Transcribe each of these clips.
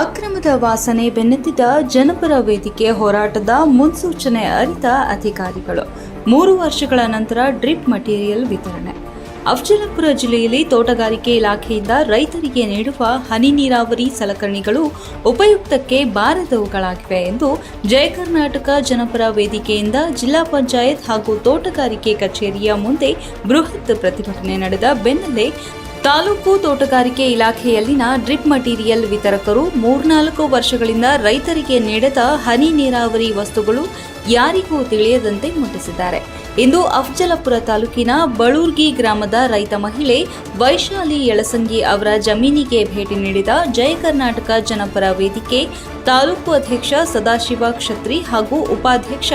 ಅಕ್ರಮದ ವಾಸನೆ ಬೆನ್ನತ್ತಿದ ಜನಪರ ವೇದಿಕೆ ಹೋರಾಟದ ಮುನ್ಸೂಚನೆ ಅರಿತ ಅಧಿಕಾರಿಗಳು. ಮೂರು ವರ್ಷಗಳ ನಂತರ ಡ್ರಿಪ್ ಮಟೀರಿಯಲ್ ವಿತರಣೆ. ಅಫಜಲಪುರ ಜಿಲ್ಲೆಯಲ್ಲಿ ತೋಟಗಾರಿಕೆ ಇಲಾಖೆಯಿಂದ ರೈತರಿಗೆ ನೀಡುವ ಹನಿ ನೀರಾವರಿ ಸಲಕರಣೆಗಳು ಉಪಯುಕ್ತಕ್ಕೆ ಬಾರದವುಗಳಾಗಿವೆ ಎಂದು ಜಯ ಕರ್ನಾಟಕ ಜನಪರ ವೇದಿಕೆಯಿಂದ ಜಿಲ್ಲಾ ಪಂಚಾಯತ್ ಹಾಗೂ ತೋಟಗಾರಿಕೆ ಕಚೇರಿಯ ಮುಂದೆ ಬೃಹತ್ ಪ್ರತಿಭಟನೆ ನಡೆದ ಬೆನ್ನಲ್ಲೇ ತಾಲೂಕು ತೋಟಗಾರಿಕೆ ಇಲಾಖೆಯಲ್ಲಿನ ಡ್ರಿಪ್ ಮಟೀರಿಯಲ್ ವಿತರಕರು ಮೂರ್ನಾಲ್ಕು ವರ್ಷಗಳಿಂದ ರೈತರಿಗೆ ನೀಡದ ಹನಿ ನೀರಾವರಿ ವಸ್ತುಗಳು ಯಾರಿಗೂ ತಿಳಿಯದಂತೆ ಮುಟ್ಟಿಸಿದ್ದಾರೆ. ಇಂದು ಅಫ್ಜಲಪುರ ತಾಲೂಕಿನ ಬಳೂರ್ಗಿ ಗ್ರಾಮದ ರೈತ ಮಹಿಳೆ ವೈಶಾಲಿ ಯಳಸಂಗಿ ಅವರ ಜಮೀನಿಗೆ ಭೇಟಿ ನೀಡಿದ ಜಯ ಕರ್ನಾಟಕ ಜನಪರ ವೇದಿಕೆ ತಾಲೂಕು ಅಧ್ಯಕ್ಷ ಸದಾಶಿವ ಕ್ಷತ್ರಿ ಹಾಗೂ ಉಪಾಧ್ಯಕ್ಷ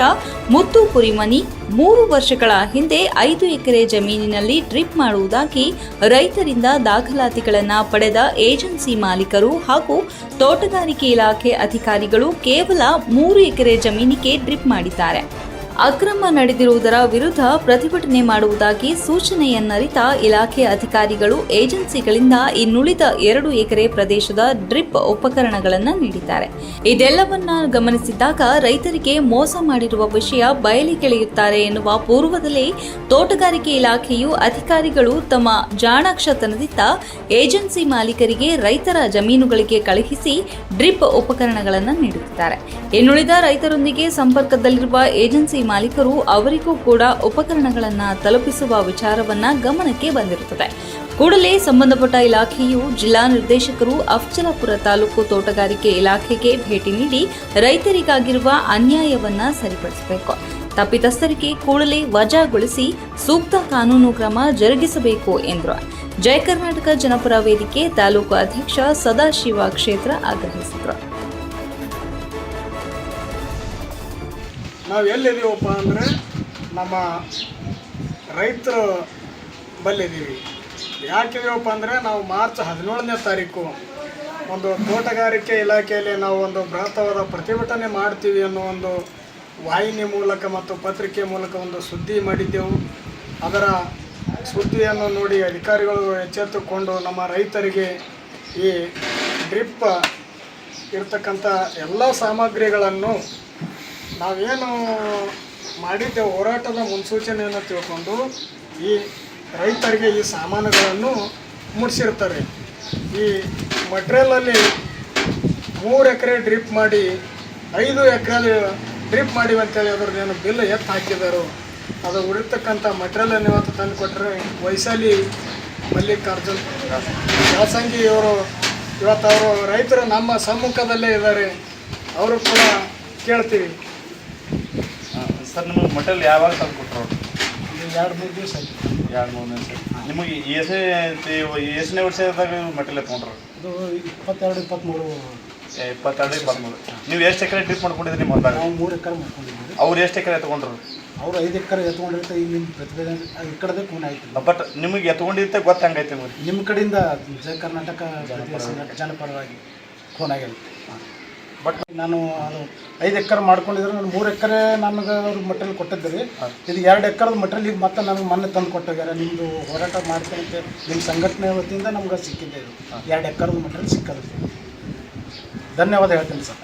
ಮುತ್ತು ಪುರಿಮನಿ ಮೂರು ವರ್ಷಗಳ ಹಿಂದೆ ಐದು ಎಕರೆ ಜಮೀನಿನಲ್ಲಿ ಡ್ರಿಪ್ ಮಾಡುವುದಾಗಿ ರೈತರಿಂದ ದಾಖಲಾತಿಗಳನ್ನು ಪಡೆದ ಏಜೆನ್ಸಿ ಮಾಲೀಕರು ಹಾಗೂ ತೋಟಗಾರಿಕೆ ಇಲಾಖೆ ಅಧಿಕಾರಿಗಳು ಕೇವಲ ಮೂರು ಎಕರೆ ಜಮೀನಿಗೆ ಡ್ರಿಪ್ ಮಾಡಿದ್ದಾರೆ. ಅಕ್ರಮ ನಡೆದಿರುವುದರ ವಿರುದ್ಧ ಪ್ರತಿಭಟನೆ ಮಾಡುವುದಾಗಿ ಸೂಚನೆಯನ್ನರಿತ ಇಲಾಖೆ ಅಧಿಕಾರಿಗಳು ಏಜೆನ್ಸಿಗಳಿಂದ ಇನ್ನುಳಿದ ಎರಡು ಎಕರೆ ಪ್ರದೇಶದ ಡ್ರಿಪ್ ಉಪಕರಣಗಳನ್ನು ನೀಡಿದ್ದಾರೆ. ಇದೆಲ್ಲವನ್ನ ಗಮನಿಸಿದಾಗ ರೈತರಿಗೆ ಮೋಸ ಮಾಡಿರುವ ವಿಷಯ ಬಯಲಿಗೆಳೆಯುತ್ತಾರೆ ಎನ್ನುವ ಪೂರ್ವದಲ್ಲಿ ತೋಟಗಾರಿಕೆ ಇಲಾಖೆಯು ಅಧಿಕಾರಿಗಳು ತಮ್ಮ ಜಾಣಾಕ್ಷತನದಿಂದ ಏಜೆನ್ಸಿ ಮಾಲೀಕರಿಗೆ ರೈತರ ಜಮೀನುಗಳಿಗೆ ಕಳುಹಿಸಿ ಡ್ರಿಪ್ ಉಪಕರಣಗಳನ್ನು ನೀಡುತ್ತಿದ್ದಾರೆ. ಇನ್ನುಳಿದ ರೈತರೊಂದಿಗೆ ಸಂಪರ್ಕದಲ್ಲಿರುವ ಏಜೆನ್ಸಿ ಮಾಲೀಕರು ಅವರಿಗೂ ಕೂಡ ಉಪಕರಣಗಳನ್ನು ತಲುಪಿಸುವ ವಿಚಾರವನ್ನ ಗಮನಕ್ಕೆ ಬಂದಿರುತ್ತದೆ. ಕೂಡಲೇ ಸಂಬಂಧಪಟ್ಟ ಇಲಾಖೆಯು ಜಿಲ್ಲಾ ನಿರ್ದೇಶಕರು ಅಫ್ಜಲಾಪುರ ತಾಲೂಕು ತೋಟಗಾರಿಕೆ ಇಲಾಖೆಗೆ ಭೇಟಿ ನೀಡಿ ರೈತರಿಗಾಗಿರುವ ಅನ್ಯಾಯವನ್ನ ಸರಿಪಡಿಸಬೇಕು. ತಪ್ಪಿತಸ್ಥರಿಗೆ ಕೂಡಲೇ ವಜಾಗೊಳಿಸಿ ಸೂಕ್ತ ಕಾನೂನು ಕ್ರಮ ಜರುಗಿಸಬೇಕು ಎಂದರು. ಜಯ ಕರ್ನಾಟಕ ಜನಪರ ವೇದಿಕೆ ತಾಲೂಕು ಅಧ್ಯಕ್ಷ ಸದಾಶಿವ ಕ್ಷೇತ್ರ ಆಗ್ರಹಿಸಿದರು. ನಾವು ಎಲ್ಲಿದ್ದೀವಪ್ಪ ಅಂದರೆ ನಮ್ಮ ರೈತರು ಬಲ್ಲಿದ್ದೀವಿ. ಯಾಕಿದೀವಪ್ಪ ಅಂದರೆ ನಾವು ಮಾರ್ಚ್ ಹದಿನೇಳನೇ ತಾರೀಕು ಒಂದು ತೋಟಗಾರಿಕೆ ಇಲಾಖೆಯಲ್ಲಿ ನಾವು ಒಂದು ಬೃಹತ್ತವಾದ ಪ್ರತಿಭಟನೆ ಮಾಡ್ತೀವಿ ಅನ್ನೋ ಒಂದು ವಾಹಿನಿ ಮೂಲಕ ಮತ್ತು ಪತ್ರಿಕೆ ಮೂಲಕ ಒಂದು ಸುದ್ದಿ ಮಾಡಿದ್ದೆವು. ಅದರ ಸುದ್ದಿಯನ್ನು ನೋಡಿ ಅಧಿಕಾರಿಗಳು ಎಚ್ಚೆತ್ತುಕೊಂಡು ನಮ್ಮ ರೈತರಿಗೆ ಈ ಡ್ರಿಪ್ ಇರ್ತಕ್ಕಂಥ ಎಲ್ಲ ಸಾಮಗ್ರಿಗಳನ್ನು ನಾವೇನು ಮಾಡಿದ್ದೆ ಹೋರಾಟದ ಮುನ್ಸೂಚನೆಯನ್ನು ತಿಳ್ಕೊಂಡು ಈ ರೈತರಿಗೆ ಈ ಸಾಮಾನುಗಳನ್ನು ಮುಡಿಸಿರ್ತಾರೆ. ಈ ಮಟ್ರಿಯಲಲ್ಲಿ ಮೂರು ಎಕರೆ ಡ್ರಿಪ್ ಮಾಡಿ, ಐದು ಎಕರೆ ಡ್ರಿಪ್ ಮಾಡಿವಿ ಅಂತೇಳಿ ಏನು ಬಿಲ್ ಎತ್ತು ಹಾಕಿದರು, ಅದು ಉಳಿತಕ್ಕಂಥ ಮಟ್ರಿಯಲನ್ನು ಇವತ್ತು ತಂದು ಕೊಟ್ಟರೆ ವೈಶಾಲಿ ಮಲ್ಲಿಕಾರ್ಜುನ್ ಯಾಸಂಗಿ ಇವರು ಇವತ್ತು ಅವರು ರೈತರು ನಮ್ಮ ಸಮ್ಮುಖದಲ್ಲೇ ಇದ್ದಾರೆ. ಅವರು ಕೂಡ ಕೇಳ್ತೀವಿ. ಸರ್ ನಿಮಗೆ ಮಟಲ್ ಯಾವಾಗ ತಂದು ಕೊಟ್ಟರು ಎರಡು ಮೂರು ದಿವಸ ಆಯ್ತು. ಎರಡು ಮೂರು ದಿವಸ ನಿಮಗೆ ಎಷ್ಟನೇ ಎಷ್ಟನೇ ವರ್ಷದಾಗ ಮಟಲ್ ಎತ್ಕೊಂಡ್ರು ಇದು ಇಪ್ಪತ್ತೆರಡು ಇಪ್ಪತ್ತ್ಮೂರು. ಇಪ್ಪತ್ತೆರಡು ಇಪ್ಪತ್ತ್ಮೂರು. ನೀವು ಎಷ್ಟು ಎಕರೆ ಟ್ರಿಪ್ ಮಾಡ್ಕೊಂಡಿದ್ರಿ ನಿಮ್ಮ ಹೊಲದಾಗ? ನಾವು ಮೂರು ಎಕರೆ ಮಾಡ್ಕೊಂಡಿದ್ದೀವಿ. ಅವ್ರು ಎಷ್ಟು ಎಕರೆ ಎತ್ಕೊಂಡ್ರು ಅವ್ರು ಐದು ಎಕರೆ ಎತ್ಕೊಂಡಿರ್ತ ಈಗ ನಿಮ್ಮ ಪ್ರತಿಭೆ ಈ ಕಡೆದೇ ಕೂನ ಆಯ್ತು. ಬಟ್ ನಿಮಗೆ ಎತ್ಕೊಂಡಿದ್ದೆ ಗೊತ್ತ ಹಂಗೈತೆ ನಿಮಗೆ? ನಿಮ್ಮ ಕಡೆಯಿಂದ ಜಯ ಕರ್ನಾಟಕ ಜನಪರವಾಗಿ ಫೋನ್ ಆಗ್ಯದ ಬಟ್ ನಾನು ಅದು ಐದು ಎಕರೆ ಮಾಡ್ಕೊಂಡಿದ್ರೆ ನಾನು ಮೂರು ಎಕರೆ ನನಗೆ ಅವ್ರು ಮಟೀರಿಯಲ್ ಕೊಟ್ಟಿದ್ದೆ ರೀ ಇದು ಎರಡು ಎಕರೆದ ಮಟೀರಿಯಲ್ ಈಗ ಮತ್ತೆ ನನಗೆ ಮೊನ್ನೆ ತಂದು ಕೊಟ್ಟೋಗ್ಯಾರ ನಿಮ್ಮದು ಹೋರಾಟ ಮಾಡ್ತೀನಿ ನಿಮ್ಮ ಸಂಘಟನೆ ವತಿಯಿಂದ ನಮ್ಗೆ ಸಿಕ್ಕಿದೆ ಇದು. ಎರಡು ಎಕರೆದ ಮಟೀರಿಯಲ್ ಸಿಕ್ಕದ. ಧನ್ಯವಾದ ಹೇಳ್ತೀನಿ ಸರ್.